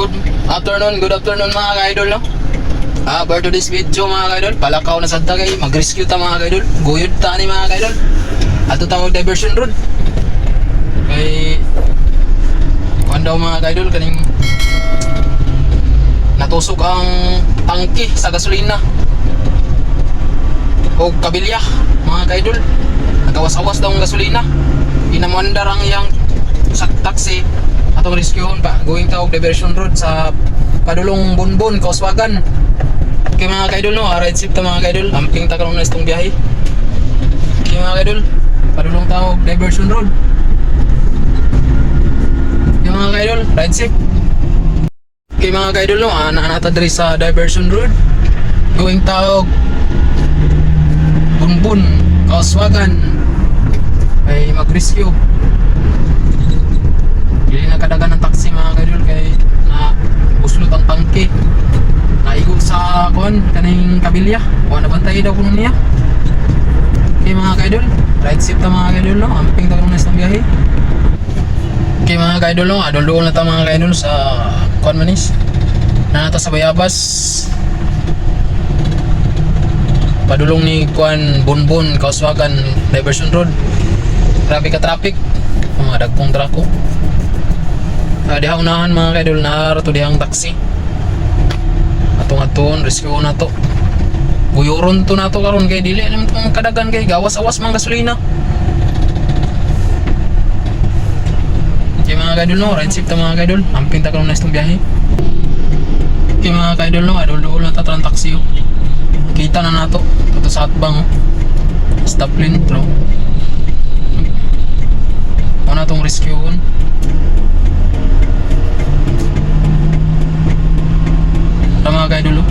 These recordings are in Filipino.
Good afternoon, good afternoon mga ka-idol no. Ah, for today's video mga ka-idol, palakaw na sa tagay, mag-rescue ta mga ka-idol. Guyod ta ni mga ka-idol. Ato ta mag diversion road. Kay kuan daw mga ka-idol kaning natusok ang tangke sa gasolina. O kabilya mga ka-idol. Nagawas-awas daw ang gasolina. Inamandar ang iyang sa atong rescueon pa. Going ta og diversion road sa padulong Bunbun Kauswagan. Kay mga kaidol no ride ship ta mga kaidol. Amping ta karon na istong biyahe. Kay mga kaidol padulong ta og diversion road. Kay mga kaidol ride ship kay mga kaidol no ana ana ta diri sa diversion road. Going ta og Bunbun Kauswagan. Ay mag-rescue kon kaning kabilya. Wa na bantay daw kuno niya. Okay mga kadol, ride safe ta mga kadol no. Amping ta kuno sa biyahe. Okay mga kadol no, adol na ta mga kadol sa kon manis. Na nata sa Bayabas. Padulong ni Kuan Bunbun Kauswagan Diversion Road. Grabe ka traffic. Mga dagkong trako. Uh, diha unahan mga kaidol na arato dihang taxi. Atong aton rescue na to. Buyoron to na to karon kay dili naman tong kadagan kay gawas-awas mang gasolina. Kay mga kaidol no, ride safe ta mga kaidol. Amping ta karon na itong biyahe. Kay mga kaidol no, adol-dol na ta tarang taxi oh. Kita na nato. Ito sa atbang oh. Stop lane bro. Ano tong rescue on? Tama mga kaidol oh.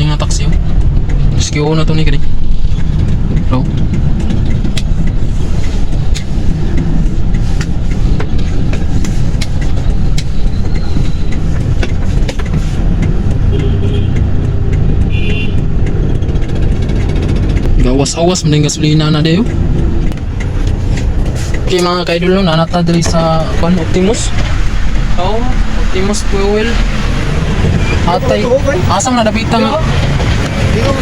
Kani nga taxi oh. On na to ni kani. Bro. Gawas-awas man gasolina na dayo. Okay mga kaidol no, nanata diri sa Optimus. Oh, Optimus Fuel. Atay. Asam na dabita nga.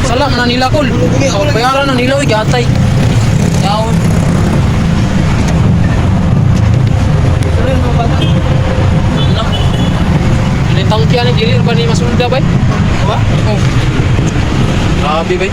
Sala na nila kol. Bayaran na nila ug atay. Yaon. Na. Ini tangkian ni dili ba ni masulda bay? Ba? Oh. Grabe bay.